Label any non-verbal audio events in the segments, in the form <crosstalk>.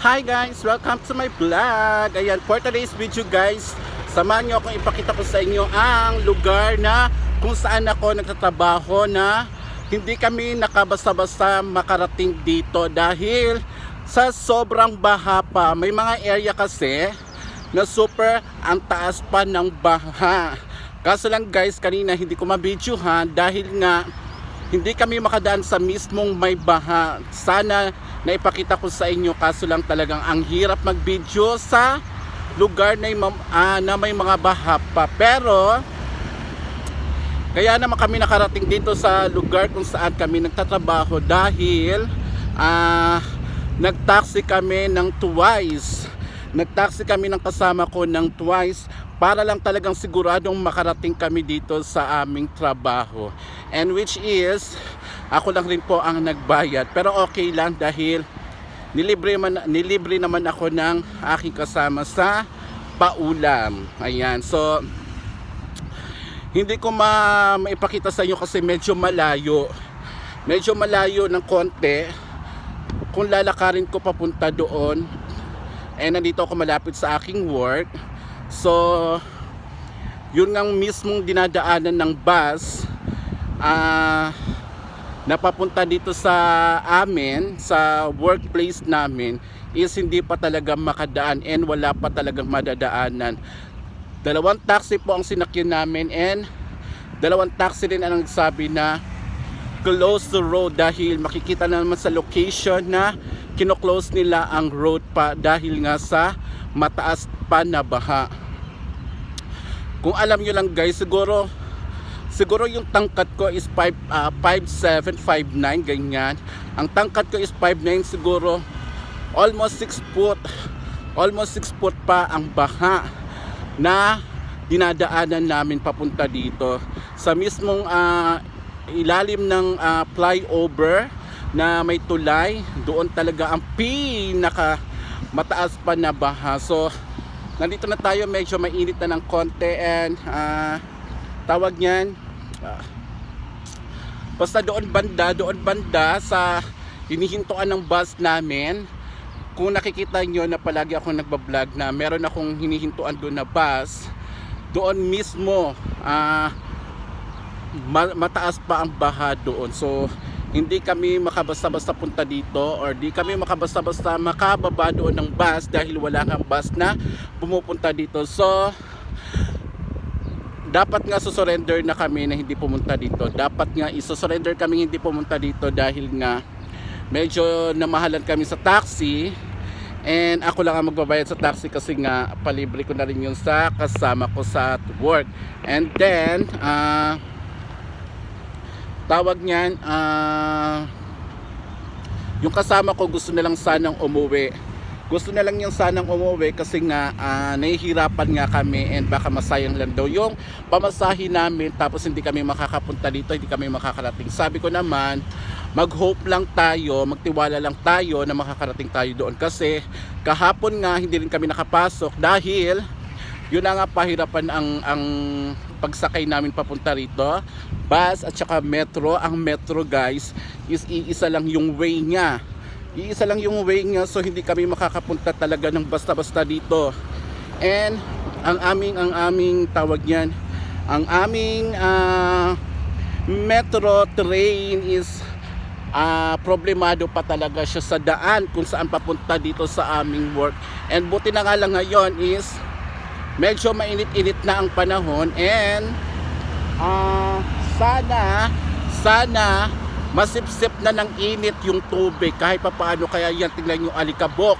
Hi guys! Welcome to my vlog! Ayan, for today's video guys, samahan nyo akong ipakita ko sa inyo ang lugar na kung saan ako nagtatrabaho na hindi kami nakabasta-basta makarating dito dahil sa sobrang baha pa. May mga area kasi na super ang taas pa ng baha. Kaso lang guys, kanina hindi ko mabidyohan dahil nga hindi kami makadaan sa mismong may baha. Sana naipakita ko sa inyo kaso lang talagang ang hirap mag-video sa lugar na, ah, na may mga baha pa. Pero kaya naman kami nakarating dito sa lugar kung saan kami nagtatrabaho dahil ah, nagtaxi kami ng twice. Nagtaxi kami ng kasama ko ng twice para lang talagang siguradong makarating kami dito sa aming trabaho. And which is, ako lang rin po ang nagbayad. Pero okay lang dahil nilibre, man, nilibre naman ako ng aking kasama sa paulam. Ayan, so hindi ko ma maipakita sa inyo kasi medyo malayo. Medyo malayo ng konti. Kung lalakarin ko papunta doon, eh nandito ako malapit sa aking work. So, yun ang mismong dinadaanan ng bus ah napapunta dito sa amin, sa workplace namin, is hindi pa talaga makadaan and wala pa talagang madadaanan. Dalawang taxi po ang sinakyan namin and dalawang taxi din ang nagsabi na close the road dahil makikita na naman sa location na kino-close nila ang road pa dahil nga sa mataas pa na baha. Kung alam nyo lang guys, siguro siguro yung tangkat ko is 5 uh, 5'7", 5'9", ganyan. Ang tangkat ko is 5'9", siguro almost 6 foot. Almost 6 foot pa ang baha na dinadaanan namin papunta dito sa mismong ah, ilalim ng ah, flyover na may tulay doon talaga ang pinaka mataas pa na baha so nandito na tayo medyo mainit na ng konti and ah, tawag niyan. Basta doon banda doon banda sa hinihintuan ng bus namin. Kung nakikita nyo na palagi ako nagbablog na meron akong hinihintuan doon na bus doon mismo ah, ma- mataas pa ang baha doon. So hindi kami makabasta-basta punta dito or di kami makabasta-basta makababa doon ng bus dahil wala kang bus na pumupunta dito. So dapat nga susurrender na kami na hindi pumunta dito. Dapat nga isusurrender kami hindi pumunta dito dahil nga medyo namahalan kami sa taxi. And ako lang ang magbabayad sa taxi kasi nga palibre ko na rin yun sa kasama ko sa work. And then ah tawag niyan ah yung kasama ko gusto na lang sanang umuwi gusto na lang yung sanang umuwi kasi nga ah, nahihirapan nga kami and baka masayang lang daw yung pamasahe namin tapos hindi kami makakapunta dito hindi kami makakarating. Sabi ko naman mag-hope lang tayo magtiwala lang tayo na makakarating tayo doon kasi kahapon nga hindi rin kami nakapasok dahil yun na nga pahirapan ang ang pagsakay namin papunta rito. Bus at saka metro. Ang metro guys is iisa lang yung way niya iisa lang yung way niya so hindi kami makakapunta talaga ng basta-basta dito. And ang aming ang aming tawag niyan ang aming ah, metro train is ah, problemado pa talaga siya sa daan kung saan papunta dito sa aming work. And buti na nga lang ngayon is medyo mainit-init na ang panahon and ah, sana sana masipsip na ng init yung tubig. Kahit pa paano kaya yan tingnan yung alikabok.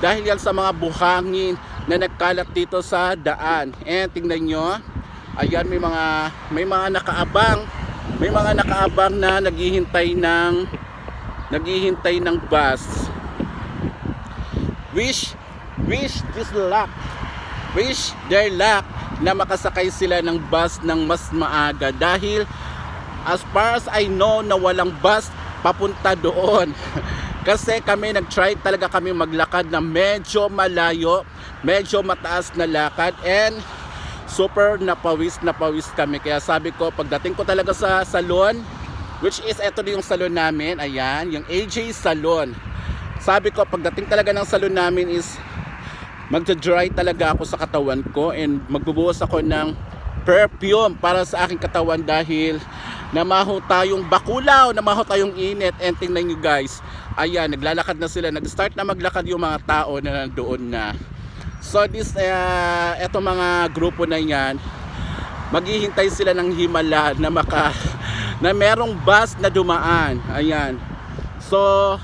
Dahil yan sa mga buhangin na nagkalat dito sa daan. And tingnan nyo. Ayan may mga may mga nakaabang. May mga nakaabang na naghihintay ng naghihintay ng bus. Wish wish this luck. Wish their luck na makasakay sila ng bus ng mas maaga. Dahil as far as I know na walang bus papunta doon. <laughs> Kasi kami nag-try talaga kami maglakad na medyo malayo medyo mataas na lakad and super napawis napawis kami. Kaya sabi ko pagdating ko talaga sa salon which is na yung salon namin ayan yung AJ Salon. Sabi ko pagdating talaga ng salon namin is magja-dry talaga ako sa katawan ko and magbubuhos ako ng perfume para sa aking katawan dahil namaho tayong bakulaw, namaho tayong init. And tingnan nyo guys. Ayan, naglalakad na sila. Nag-start na maglakad yung mga tao na nandoon na. So this, uh, eto mga grupo na yan maghihintay sila ng himala na maka na merong bus na dumaan. Ayan. So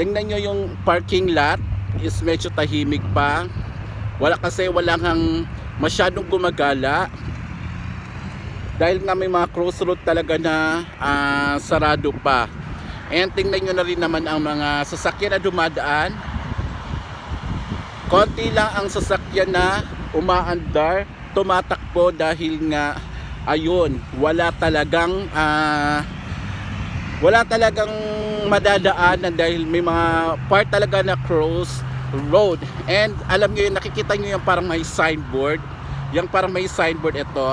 tingnan nyo yung parking lot. Is medyo tahimik pa wala kasi walang hang masyadong gumagala. Dahil nga may mga crossroad talaga na ah, sarado pa. And tingnan nyo na rin naman ang mga sasakyan na dumadaan. Konti lang ang sasakyan na umaandar tumatakbo dahil nga ayun wala talagang ah, wala talagang madadaanan dahil may mga part talaga na cross road and alam nyo yun nakikita nyo yung parang may signboard. Yung parang may signboard ito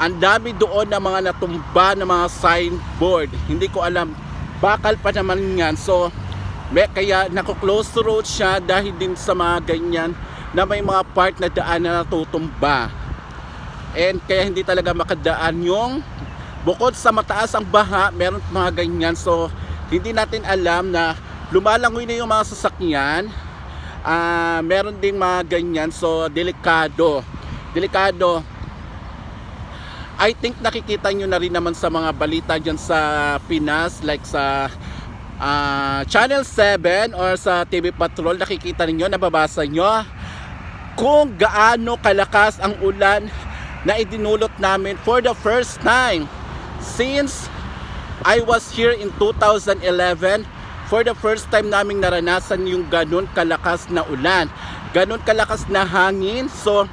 ang dami doon na mga natumba na mga signboard. Hindi ko alam bakal pa naman yan. So may, kaya nako-close road siya dahil din sa mga ganyan na may mga part na daan na natutumba. And kaya hindi talaga makadaan yung bukod sa mataas ang baha meron mga ganyan. So hindi natin alam na lumalangoy na yung mga sasakyan. Ah, meron ding mga ganyan. So delikado. Delikado. I think nakikita nyo na rin naman sa mga balita dyan sa Pinas like sa ah, Channel 7 or sa TV Patrol nakikita ninyo, nababasa nyo kung gaano kalakas ang ulan na idinulot namin for the first time since I was here in 2011 for the first time naming naranasan yung ganun kalakas na ulan. Ganun kalakas na hangin. So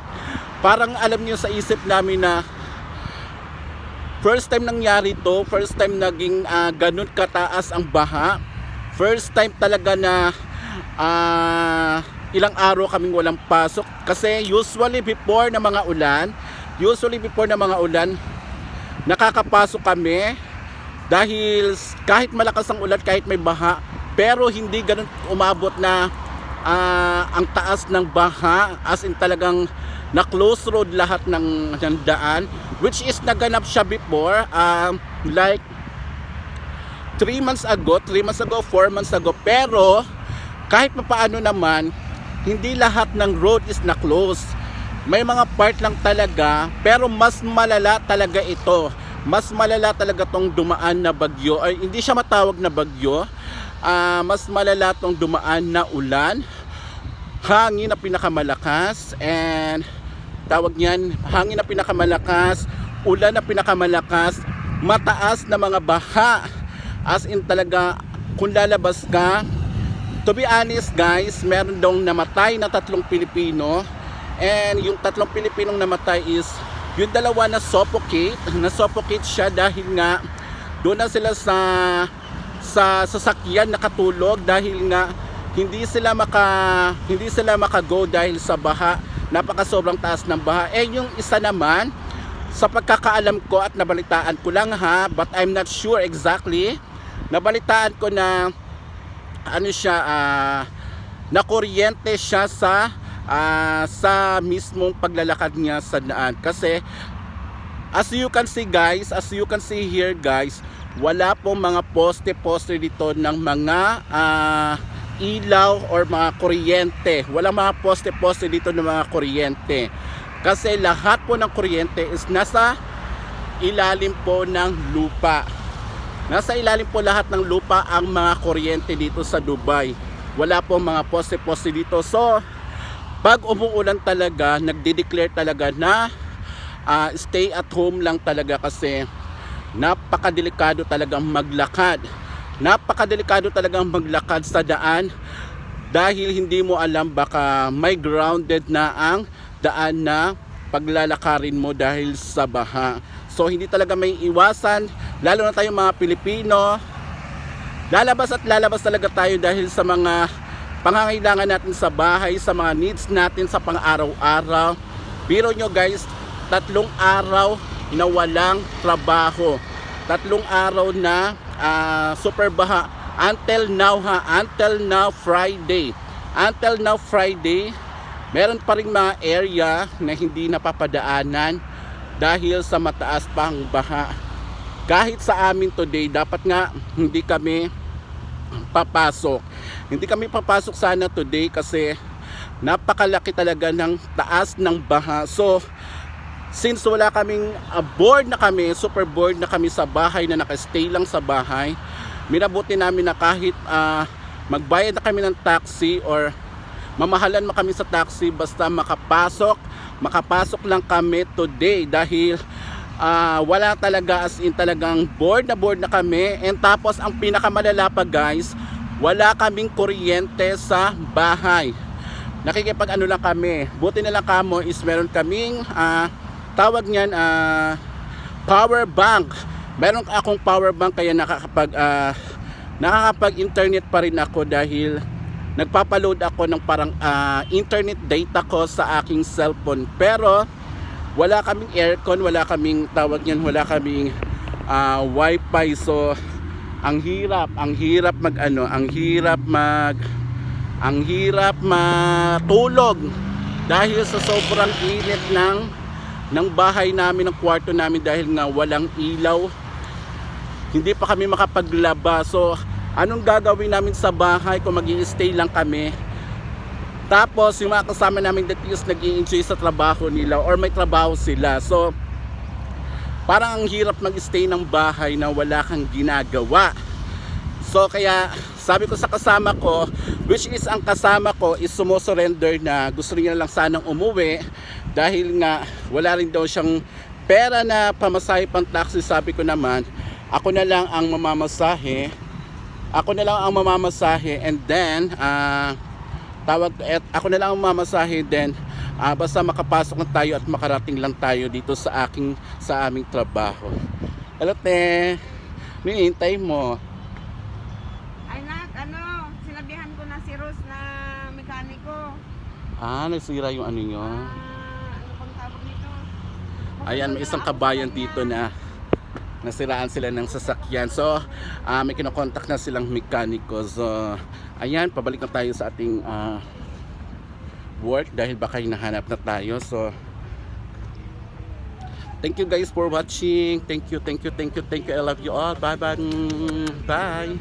parang alam niyo sa isip namin na first time nangyari to first time naging ah, ganun kataas ang baha. First time talaga na ah, ilang araw kaming walang pasok. Kasi usually before na mga ulan usually before na mga ulan nakakapasok kami dahil kahit malakas ang ulan kahit may baha pero hindi ganun umabot na ah, ang taas ng baha as in talagang na close road lahat ng, ng daan which is naganap siya before um, like 3 months ago 3 months ago 4 months ago. Pero kahit papaano naman hindi lahat ng road is na close may mga part lang talaga pero mas malala talaga ito. Mas malala talaga tong dumaan na bagyo ay hindi siya matawag na bagyo Ah, mas malala tong dumaan na ulan. Hangin na pinakamalakas and tawag niyan hangin na pinakamalakas ulan na pinakamalakas mataas na mga baha. As in talaga kung lalabas ka to be honest guys meron dong namatay na tatlong Pilipino. And yung tatlong Pilipinong namatay is yung dalawa na suffocate na suffocate siya dahil nga doon na sila sa sa sasakyan nakatulog dahil nga hindi sila maka hindi sila makago dahil sa baha. Napaka sobrang taas ng baha. Eh yung isa naman sa pagkakaalam ko at nabalitaan ko lang ha but I'm not sure exactly nabalitaan ko na ano siya ah na kuryente siya sa ah, sa mismong paglalakad niya sa daan. Kasi as you can see guys as you can see here guys wala pong mga poste-poste dito ng mga ah, ilaw or mga kuryente wala mga poste-poste dito ng mga kuryente kasi lahat po ng kuryente is nasa ilalim po ng lupa Nasa ilalim po lahat ng lupa ang mga kuryente dito sa Dubai. Wala po mga poste-poste dito. So, pag umuulan talaga, nagde-declare talaga na ah, stay at home lang talaga kasi napakadelikado talagang maglakad. Napakadelikado talagang maglakad sa daan dahil hindi mo alam baka may grounded na ang daan na paglalakarin mo dahil sa baha. So hindi talaga may iwasan, lalo na tayong mga Pilipino. Lalabas at lalabas talaga tayo dahil sa mga pangangailangan natin sa bahay, sa mga needs natin sa pang-araw-araw. Biro nyo guys, tatlong araw na walang trabaho. Tatlong araw na ah, super baha. until now ha, until now Friday. Until now Friday, meron pa rin mga area na hindi napapadaanan dahil sa mataas pang baha. Kahit sa amin today, dapat nga hindi kami papasok. Hindi kami papasok sana today kasi napakalaki talaga ng taas ng baha. So, since wala kaming uh, board na kami, super board na kami sa bahay na nakastay lang sa bahay, minabuti namin na kahit ah, magbayad na kami ng taxi or mamahalan mo kami sa taxi basta makapasok, makapasok lang kami today dahil ah, wala talaga as in talagang board na board na kami and tapos ang pinakamalala pa guys, wala kaming kuryente sa bahay nakikipag ano lang kami. Buti na lang kamo is meron kaming ah, tawag niyan ah, power bank. Meron akong power bank kaya nakakapag ah, nakakapag-internet pa rin ako dahil nagpapaload ako ng parang ah, internet data ko sa aking cellphone. Pero wala kaming aircon, wala kaming tawag niyan, wala kaming ah, wifi. So ang hirap, ang hirap mag ano, ang hirap mag ang hirap matulog dahil sa sobrang init ng ng bahay namin, ng kwarto namin dahil nga walang ilaw. Hindi pa kami makapaglaba. So, anong gagawin namin sa bahay kung mag stay lang kami? Tapos, yung mga kasama namin that is nag enjoy sa trabaho nila or may trabaho sila. So, parang ang hirap mag-stay ng bahay na wala kang ginagawa. So kaya sabi ko sa kasama ko, which is ang kasama ko is sumusurrender na gusto niya lang sanang umuwi dahil nga wala rin daw siyang pera na pamasahe pang taxi. Sabi ko naman, ako na lang ang mamamasahe. Ako na lang ang mamamasahe and then ah tawag et, ako na lang ang mamasahe then ah, basta makapasok lang tayo at makarating lang tayo dito sa aking sa aming trabaho. Hello te. Hinihintay mo. Ay nak, ano, sinabihan ko na si Rose na mekaniko. Ah, nasira yung ano nyo. Ah, ano bang tawag nito? Ayan, may isang kabayan dito na nasiraan sila ng sasakyan. So, ah, may kinokontak na silang mekaniko. So, ayan, pabalik na tayo sa ating ah, work dahil baka hinahanap na tayo. So, thank you guys for watching. Thank you, thank you, thank you, thank you. I love you all. Bye-bye. Bye.